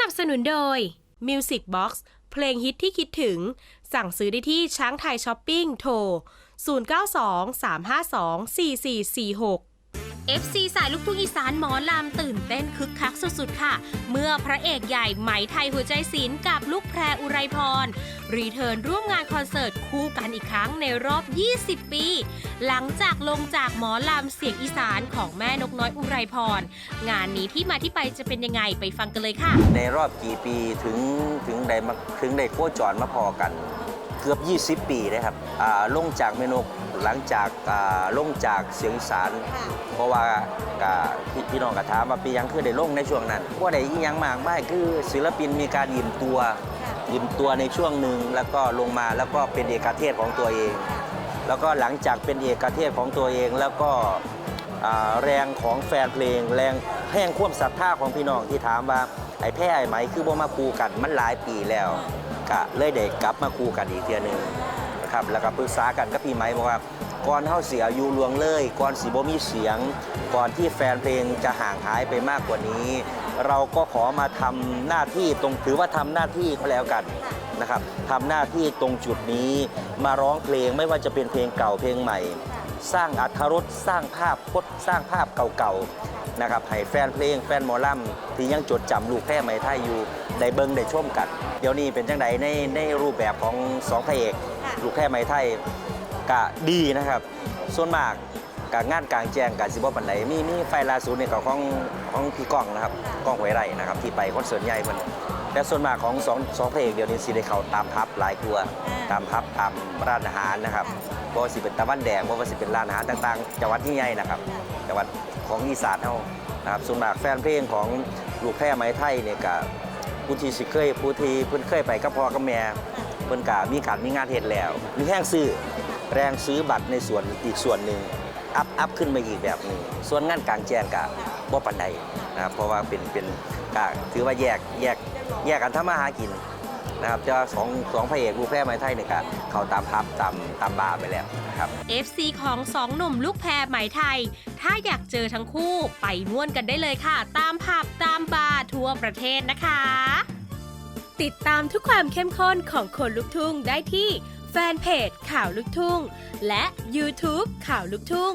นับสนุนโดย Music Box เพลงฮิตที่คิดถึง สั่งซื้อได้ที่ช้างไทยช้อปปิ้งโทร 0923524446 FC สายลูกทุ่งอีสานหมอลำตื่นเต้นคึกคักสุดๆค่ะ เมื่อพระเอกใหญ่ไหมไทยหัวใจศิลป์กับลูกแพรอุไรพร รีเทิร์นร่วมงานคอนเสิร์ตคู่กันอีกครั้งในรอบ 20 ปี หลังจากลงจากหมอลำเสียงอีสานของแม่นกน้อยอุไรพร งานนี้ที่มาที่ไปจะเป็นยังไงไปฟังกันเลยค่ะ ในรอบกี่ปีถึงถึงได้มาถึงได้โคจรมาพอกัน เกือบ 20 ปีนะครับอ่าลงจากเมนกหลังจากอ่าลงจากเสียงอีสารเพราะว่าอ่าพี่พี่น้องกระถามว่าปียังคือได้ลงในช่วงนั้นว่าได้อีหยังมากไม่คือศิลปินมีการยืมตัวยืมตัวในช่วงหนึ่งแล้วก็ลงมาแล้วก็เป็นเอกเทศของตัวเอง แล้วก็หลังจากเป็นเอกเทศของตัวเองแล้วก็อ่าแรงของแฟนเพลง แรงแห่งความศรัทธาของพี่น้องที่ถามว่าไอ้แพ้ไอ้ไหมคือบ่มาคูกันมันหลายปีแล้ว ก็เลยได้กลับมาคูกันอีกเทียหนึงนะครับแล้วก็ปรึกษากันกับพี่ไหมบอกว่าก่อนเฮาเสียอายุลวงเลยก่อนสิบ่มีเสียง ก่อนที่แฟนเพลงจะห่างหายไปมากกว่านี้ เราก็ขอมาทำหน้าที่ตรงถือว่าทำหน้าที่ก็แล้วกันนะครับทำหน้าที่ตรงจุดนี้มาร้องเพลงไม่ว่าจะเป็นเพลงเก่าเพลงใหม่ สร้างอัธรสสร้างภาพพจน์สร้างภาพเก่าๆนะครับให้แฟนเพลงแฟนหมอลำที่ยังจดจำลูกแพร่ไหมไทยอยู่ได้เบิ้งได้ชมกัน เดี๋ยวนี้เป็นจังไดในในรูปแบบของสองพระเอกลูกแพร่ไหมไทยกะดีนะครับ ส่วนมากกางานกลางแจ้งกับสิบปันไหนมีมีไฟล่าสุดเนี่ยก็ของของพี่ก้องนะครับก้องหวยไร่นะครับที่ไปคอนเสิร์ตใหญ่มัน แต่ส่วนมากของสองสองเพลงเดี๋ยวนี้สิได้เข้าตามพับหลายตัว ตามพับตามร้านอาหารนะครับเพราะว่าสิเป็นตะวันแดงเพราะว่าสิเป็นร้านอาหารต่างๆจังหวัดที่ใหญ่นะครับจังหวัดของอีสานเฮานะครับส่วนมากแฟนเพลงของลูกแพร่ไม้ไทยเนี่ยก็ผู้ที่สิเคยผู้ที่เพิ่นเคยไปกับพ่อกับแม่เพิ่นก็มีการมีงานเฮ็ดแล้ว มีแห้งซื้อแรงซื้อบัตรในส่วนอีกส่วนหนึ่งอัพอัพขึ้นมาอีกแบบหนึ่งส่วนงานกลางแจ้งกับ บ่ปันใดนะครับเพราะว่าเป็นเป็นก็ถือว่าแยกแยกแยกกันทำมาหากินนะครับจะสองสองพระเอกลูกแพร่ไม้ไทยเนี่ยก็เขาตามพับตามตามบาร์ไปแล้วนะครับ FC ของสองหนุ่มลูกแพรไหมไทย ถ้าอยากเจอทั้งคู่ไปม่วนกันได้เลยค่ะ ตามผับตามบาร์ทั่วประเทศนะคะ ติดตามทุกความเข้มข้นของคนลุกทุ่งได้ที่แฟนเพจข่าวลุกทุ่ง และ YouTube ข่าวลุกทุ่ง